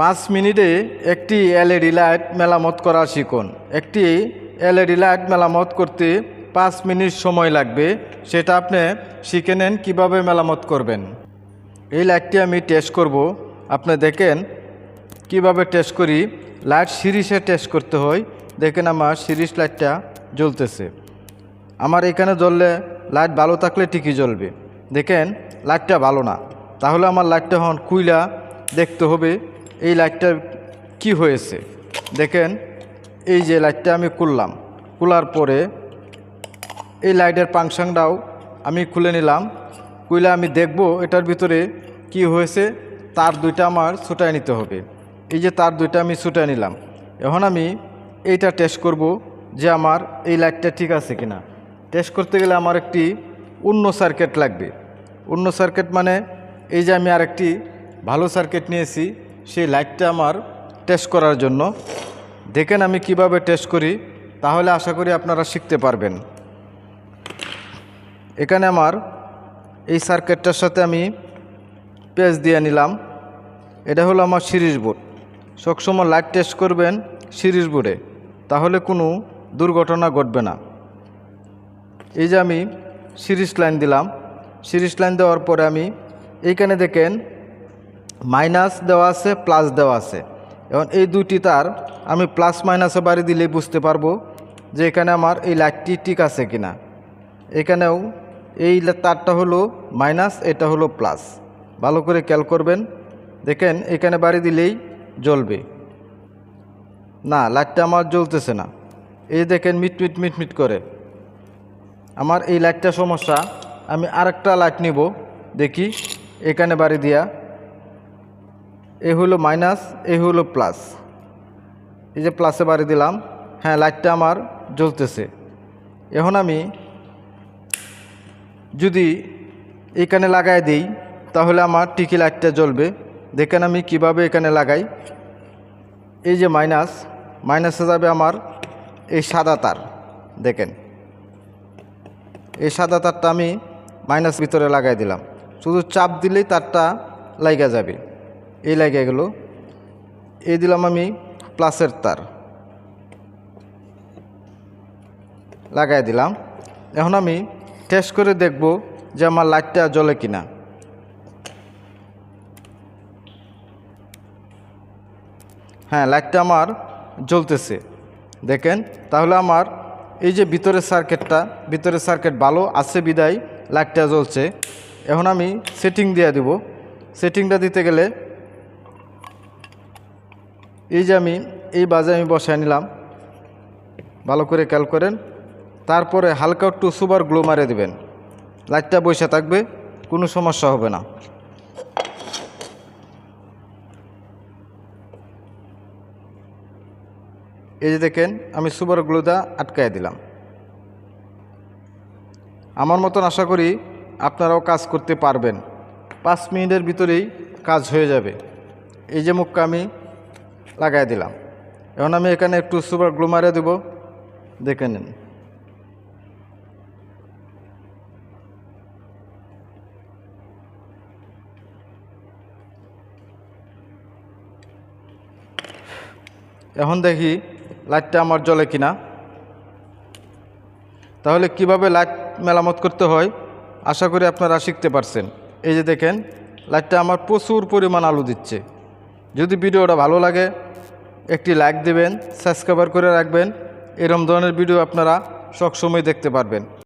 পাঁচ মিনিটে একটি এলইডি লাইট মেরামত করা শিখুন। একটি এলইডি লাইট মেরামত করতে পাঁচ মিনিট সময় লাগবে। সেটা আপনি শিখে নেন কীভাবে মেরামত করবেন। এই লাইটটি আমি টেস্ট করব। আপনি দেখেন কীভাবে টেস্ট করি। লাইট সিরিজে টেস্ট করতে হয়। দেখেন আমার সিরিজ লাইটটা জ্বলতেছে। আমার এখানে জ্বললে লাইট ভালো থাকলে ঠিকই জ্বলবে। দেখেন, লাইটটা ভালো না। তাহলে আমার লাইটটা হন কুইলা দেখতে হবে। এই লাইটটা কি হয়েছে? দেখেন, এই যে লাইটটা আমি খুললাম। খোলার পরে এই লাইটের পাংশাংটাও আমি খুলে নিলাম। খুলে আমি দেখব এটার ভিতরে কি হয়েছে। তার দুইটা আমার ছুটায় নিতে হবে। এই যে তার দুইটা আমি ছুটায় নিলাম। এখন আমি এইটা টেস্ট করব যে আমার এই লাইটটা ঠিক আছে কিনা। টেস্ট করতে গেলে আমার একটি অন্য সার্কিট লাগবে। অন্য সার্কিট মানে এই যে আমি আরেকটি ভালো সার্কিট নিয়েছি। সেই লাইটটা আমার টেস্ট করার জন্য। দেখেন আমি কীভাবে টেস্ট করি, তাহলে আশা করি আপনারা শিখতে পারবেন। এখানে আমার এই সার্কিটটার সাথে আমি পেজ দিয়ে নিলাম। এটা হলো আমার সিরিজ বোর্ড। সবসময় লাইট টেস্ট করবেন সিরিজ বোর্ডে, তাহলে কোনো দুর্ঘটনা ঘটবে না। এই যে আমি সিরিজ লাইন দিলাম, সিরিজ লাইন দেওয়ার পরে আমি এইখানে দেখেন মাইনাস দেওয়া আছে প্লাস দেওয়া আছে। এখন এই দুটি তার আমি প্লাস মাইনাসে বাড়ি দিলেই বুঝতে পারব যে এখানে আমার এই লাইটটি ঠিক আছে কিনা। এখানেও এই তারটা হলো মাইনাস এটা হলো প্লাস ভালো করে খেয়াল করবেন। দেখেন, এখানে বাড়ি দিলেই জ্বলবে। না লাইটটা আমার জ্বলতেছে না। এই দেখেন মিটমিট মিটমিট করে। আমার এই লাইটটা সমস্যা, আমি আরেকটা লাইট নিব, দেখি এখানে বাড়ি দিয়া এ হলো মাইনাস, এ হলো প্লাস। এই যে প্লাসে বাড়ি দিলাম হ্যাঁ লাইটটা আমার জ্বলতেছে। এখন আমি যদি এখানে লাগাই দিই, তাহলে আমার টিকি লাইটটা জ্বলবে। দেখেন আমি কীভাবে এখানে লাগাই। এই যে মাইনাস, মাইনাসে যাবে আমার এই সাদা তার, দেখেন। এই সাদা তারটা আমি মাইনাস ভিতরে লাগাই দিলাম। শুধু চাপ দিলেই তারটা লাইগা যাবে। এই লাইগা গেল। এই দিলাম আমি প্লাসের তার। লাগাই দিলাম। এখন আমি টেস্ট করে দেখব যে আমার লাইটটা জ্বলে কিনা। হ্যাঁ লাইটটা আমার জ্বলতেছে। দেখেন, তাহলে আমার এই যে ভিতরের সার্কিটটা ভিতরের সার্কিট ভালো আছে বিদায়, লাইটটা জ্বলছে। এখন আমি সেটিং দিয়ে দেব। সেটিংটা দিতে গেলে এই যে আমি, এই বাজে আমি বসায় নিলাম। ভালো করে খেয়াল করেন। তারপরে হালকা একটু সুপার গ্লো মারে দেবেন। লাইটটা বসে থাকবে, কোনো সমস্যা হবে না। এই যে দেখেন, আমি সুপার গ্লুটা আটকায় দিলাম। আমার মতন আশা করি আপনারাও কাজ করতে পারবেন। পাঁচ মিনিটের ভিতরেই কাজ হয়ে যাবে। এই যে মুখটা আমি লাগাই দিলাম। এখন আমি এখানে একটু সুপার গ্লু মারে দেবো। দেখে নিন। এখন দেখি লাইটটা আমার জ্বলে কিনা। তাহলে কীভাবে লাইট মেরামত করতে হয়? আশা করি আপনারা শিখতে পারছেন। এই যে দেখেন, লাইটটা আমার প্রচুর পরিমাণ আলো দিচ্ছে। যদি ভিডিওটা ভালো লাগে, একটি লাইক দেবেন সাবস্ক্রাইবার করে রাখবেন। এরম ধরনের ভিডিও আপনারা সবসময় দেখতে পারবেন।